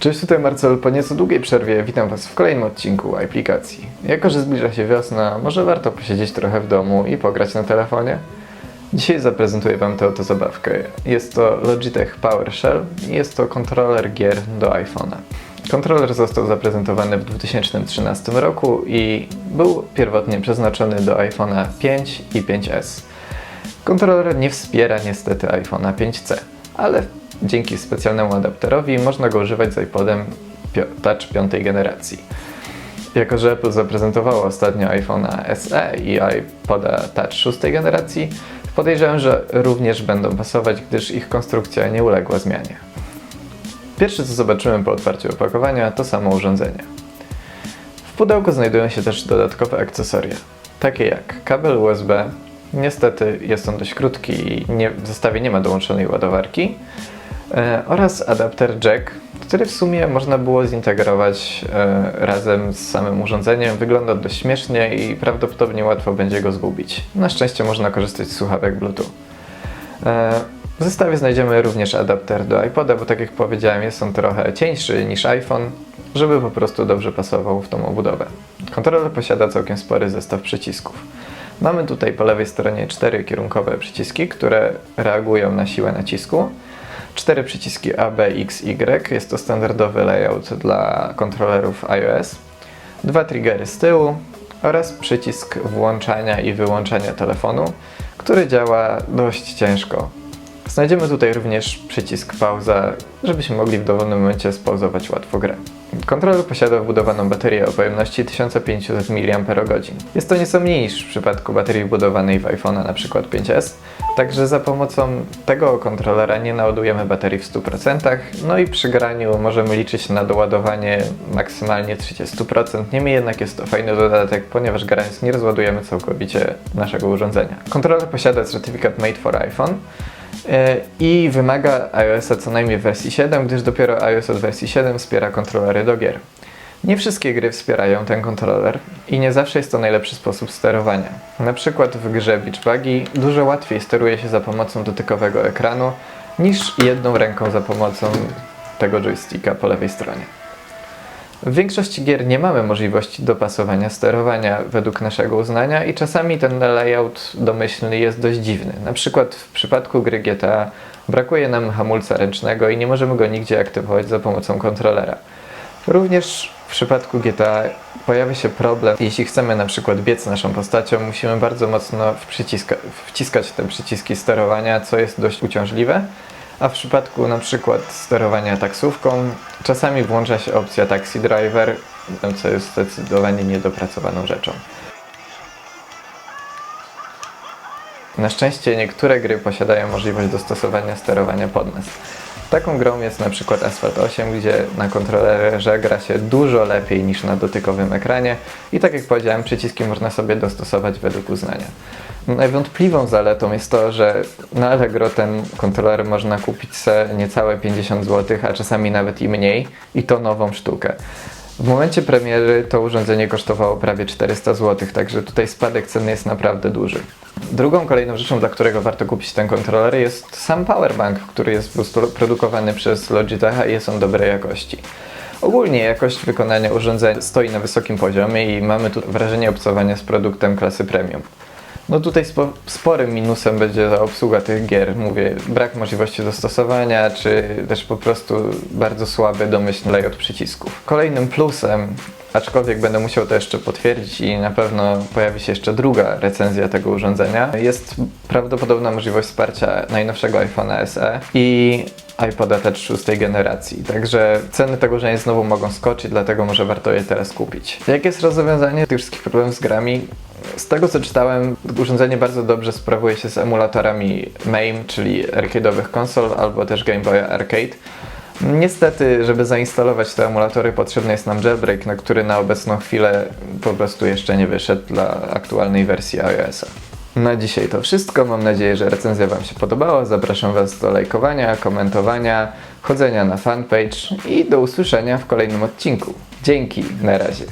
Cześć, tutaj Marcel. Po nieco długiej przerwie witam Was w kolejnym odcinku aplikacji. Jako, że zbliża się wiosna, może warto posiedzieć trochę w domu i pograć na telefonie? Dzisiaj zaprezentuję Wam tę oto zabawkę. Jest to Logitech PowerShell i jest to kontroler gier do iPhone'a. Kontroler został zaprezentowany w 2013 roku i był pierwotnie przeznaczony do iPhone'a 5 i 5S. Kontroler nie wspiera niestety iPhone'a 5C, ale dzięki specjalnemu adapterowi można go używać z iPodem Touch piątej generacji. Jako, że Apple zaprezentowało ostatnio iPhone'a SE i iPoda Touch szóstej generacji, podejrzewam, że również będą pasować, gdyż ich konstrukcja nie uległa zmianie. Pierwsze co zobaczymy po otwarciu opakowania to samo urządzenie. W pudełku znajdują się też dodatkowe akcesoria, takie jak kabel USB. Niestety jest on dość krótki i nie, w zestawie nie ma dołączonej ładowarki. E, oraz adapter jack, który w sumie można było zintegrować e, razem z samym urządzeniem. Wygląda dość śmiesznie i prawdopodobnie łatwo będzie go zgubić. Na szczęście można korzystać z słuchawek Bluetooth. E, w zestawie znajdziemy również adapter do iPoda, bo tak jak powiedziałem, jest on trochę cieńszy niż iPhone, żeby po prostu dobrze pasował w tą obudowę. Kontroler posiada całkiem spory zestaw przycisków. Mamy tutaj po lewej stronie cztery kierunkowe przyciski, które reagują na siłę nacisku. Cztery przyciski A, B, X, Y. Jest to standardowy layout dla kontrolerów iOS. Dwa triggery z tyłu oraz przycisk włączania i wyłączania telefonu, który działa dość ciężko. Znajdziemy tutaj również przycisk pauza, żebyśmy mogli w dowolnym momencie spauzować łatwo grę. Kontroler posiada wbudowaną baterię o pojemności 1500 mAh. Jest to nieco mniej niż w przypadku baterii wbudowanej w iPhone'a np. 5S, także za pomocą tego kontrolera nie naładujemy baterii w 100%, no i przy graniu możemy liczyć na doładowanie maksymalnie 30%. Niemniej jednak jest to fajny dodatek, ponieważ grając nie rozładujemy całkowicie naszego urządzenia. Kontroler posiada certyfikat Made for iPhone, i wymaga iOS-a co najmniej w wersji 7, gdyż dopiero iOS od wersji 7 wspiera kontrolery do gier. Nie wszystkie gry wspierają ten kontroler i nie zawsze jest to najlepszy sposób sterowania. Na przykład w grze Beach Buggy dużo łatwiej steruje się za pomocą dotykowego ekranu niż jedną ręką za pomocą tego joysticka po lewej stronie. W większości gier nie mamy możliwości dopasowania sterowania według naszego uznania i czasami ten layout domyślny jest dość dziwny. Na przykład w przypadku gry GTA brakuje nam hamulca ręcznego i nie możemy go nigdzie aktywować za pomocą kontrolera. Również w przypadku GTA pojawia się problem, jeśli chcemy na przykład biec naszą postacią, musimy bardzo mocno wciskać te przyciski sterowania, co jest dość uciążliwe. A w przypadku na przykład sterowania taksówką, czasami włącza się opcja Taxi Driver, co jest zdecydowanie niedopracowaną rzeczą. Na szczęście niektóre gry posiadają możliwość dostosowania sterowania pod nas. Taką grą jest na przykład Asphalt 8, gdzie na kontrolerze gra się dużo lepiej niż na dotykowym ekranie i tak jak powiedziałem, przyciski można sobie dostosować według uznania. Najwątpliwą zaletą jest to, że na Allegro ten kontroler można kupić za niecałe 50 zł, a czasami nawet i mniej i to nową sztukę. W momencie premiery to urządzenie kosztowało prawie 400 zł, także tutaj spadek ceny jest naprawdę duży. Drugą kolejną rzeczą, dla którego warto kupić ten kontroler jest sam powerbank, który jest produkowany przez Logitecha i jest on dobrej jakości. Ogólnie jakość wykonania urządzeń stoi na wysokim poziomie i mamy tu wrażenie obcowania z produktem klasy premium. No tutaj spo, sporym minusem będzie obsługa tych gier. Mówię, brak możliwości dostosowania, czy też po prostu bardzo słaby domyślny layout przycisków. Kolejnym plusem, aczkolwiek będę musiał to jeszcze potwierdzić i na pewno pojawi się jeszcze druga recenzja tego urządzenia, jest prawdopodobna możliwość wsparcia najnowszego iPhone'a SE i iPoda Touch szóstej generacji. Także ceny tego urządzenia znowu mogą skoczyć, dlatego może warto je teraz kupić. Jakie jest rozwiązanie tych wszystkich problemów z grami? Z tego co czytałem, urządzenie bardzo dobrze sprawuje się z emulatorami MAME, czyli arcade'owych konsol, albo też Game Boy Arcade. Niestety, żeby zainstalować te emulatory potrzebny jest nam jailbreak, na który na obecną chwilę po prostu jeszcze nie wyszedł dla aktualnej wersji iOS-a. Na dzisiaj to wszystko. Mam nadzieję, że recenzja Wam się podobała. Zapraszam Was do lajkowania, komentowania, chodzenia na fanpage i do usłyszenia w kolejnym odcinku. Dzięki, na razie.